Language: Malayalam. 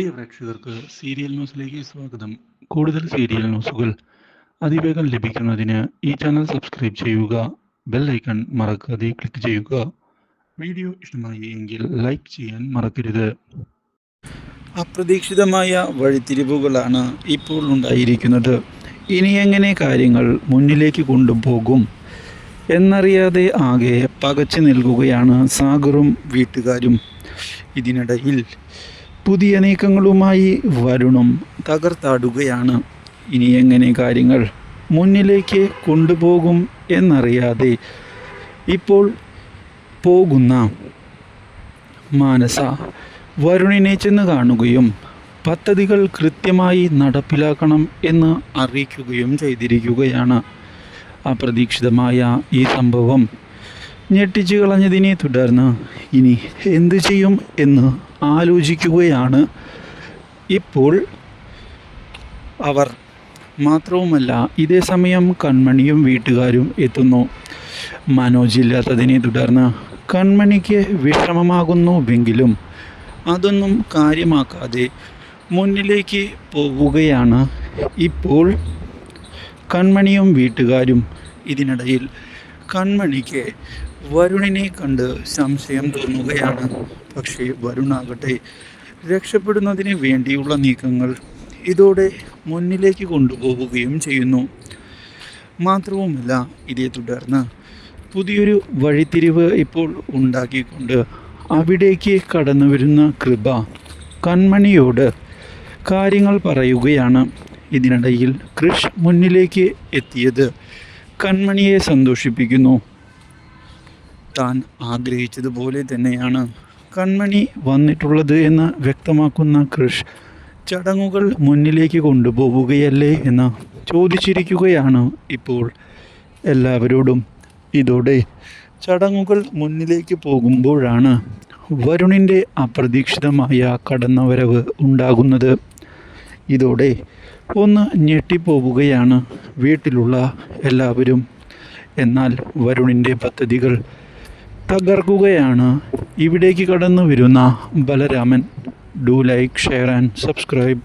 പ്രിയ പ്രേക്ഷകർക്ക് സീരിയൽ ന്യൂസിലേക്ക് സ്വാഗതം. കൂടുതൽ സീരിയൽ ന്യൂസുകൾ അതിവേഗം ലഭിക്കുന്നതിന് ഈ ചാനൽ സബ്സ്ക്രൈബ് ചെയ്യുക ബെൽ ഐക്കൺ മറക്കാതെ ക്ലിക്ക് ചെയ്യുക. വീഡിയോ ഇഷ്ടമായി എങ്കിൽ ലൈക്ക് ചെയ്യാൻ മറക്കരുത്. അപ്രതീക്ഷിതമായ വഴിത്തിരിവുകളാണ് ഇപ്പോൾ ഉണ്ടായിരിക്കുന്നത്. ഇനി എങ്ങനെ കാര്യങ്ങൾ മുന്നിലേക്ക് കൊണ്ടുപോകും എന്നറിയാതെ ആകെ പകച്ചു നിൽക്കുകയാണ് സാഗറും വീട്ടുകാരും. ഇതിനിടയിൽ പുതിയ നീക്കങ്ങളുമായി വരുണും തകർത്താടുകയാണ്. ഇനി എങ്ങനെ കാര്യങ്ങൾ മുന്നിലേക്ക് കൊണ്ടുപോകും എന്നറിയാതെ ഇപ്പോൾ പോകുന്ന മാനസ വരുണിനെ ചെന്ന് കാണുകയും പദ്ധതികൾ കൃത്യമായി നടപ്പിലാക്കണം എന്ന് അറിയിക്കുകയും ചെയ്തിരിക്കുകയാണ്. അപ്രതീക്ഷിതമായ ഈ സംഭവം ഞെട്ടിച്ചു കളഞ്ഞതിനെ തുടർന്ന് ഇനി എന്തു ചെയ്യും എന്ന് ആലോചിക്കുകയാണ്. ഇപ്പോൾ അവർ മാത്രവുമല്ല ഇതേ സമയം കൺമണിയും വീട്ടുകാരും എത്തുന്നു. മനോജ് ഇല്ലാത്തതിനെ തുടർന്ന് കൺമണിക്ക് വിഷമമാകുന്നുവെങ്കിലും അതൊന്നും കാര്യമാക്കാതെ മുന്നിലേക്ക് പോവുകയാണ്. ഇപ്പോൾ കൺമണിയും വീട്ടുകാരും ഇതിനിടയിൽ കൺമണിക്ക് വരുണിനെ കണ്ട് സംശയം തോന്നുകയാണ്. പക്ഷേ വരുണാകട്ടെ രക്ഷപ്പെടുന്നതിന് വേണ്ടിയുള്ള നീക്കങ്ങൾ ഇതോടെ മുന്നിലേക്ക് കൊണ്ടുപോവുകയും ചെയ്യുന്നു. മാത്രവുമല്ല ഇതേ തുടർന്ന് പുതിയൊരു വഴിത്തിരിവ് ഇപ്പോൾ ഉണ്ടാക്കിക്കൊണ്ട് അവിടേക്ക് കടന്നു വരുന്ന കൃപ കൺമണിയോട് കാര്യങ്ങൾ പറയുകയാണ്. ഇതിനിടയിൽ കൃഷ് മുന്നിലേക്ക് എത്തിയത് കൺമണിയെ സന്തോഷിപ്പിക്കുന്നു. താൻ ആഗ്രഹിച്ചതുപോലെ തന്നെയാണ്. കൺമണി വന്നിട്ടുള്ളത് എന്ന് വ്യക്തമാക്കുന്ന കൃഷ് ചടങ്ങുകൾ മുന്നിലേക്ക് കൊണ്ടുപോവുകയല്ലേ എന്ന് ചോദിച്ചിരിക്കുകയാണ് ഇപ്പോൾ എല്ലാവരോടും. ഇതോടെ ചടങ്ങുകൾ മുന്നിലേക്ക് പോകുമ്പോഴാണ് വരുണിന്റെ അപ്രതീക്ഷിതമായ കടന്നവരവ് ഉണ്ടാകുന്നത്. ഇതോടെ ഒന്ന് ഞെട്ടിപ്പോവുകയാണ് വീട്ടിലുള്ള എല്ലാവരും. എന്നാൽ വരുണിന്റെ പദ്ധതികൾ തകർക്കുകയാണ്. ഇവിടേക്ക് കടന്നു വരുന്ന Balaraman do like share and subscribe.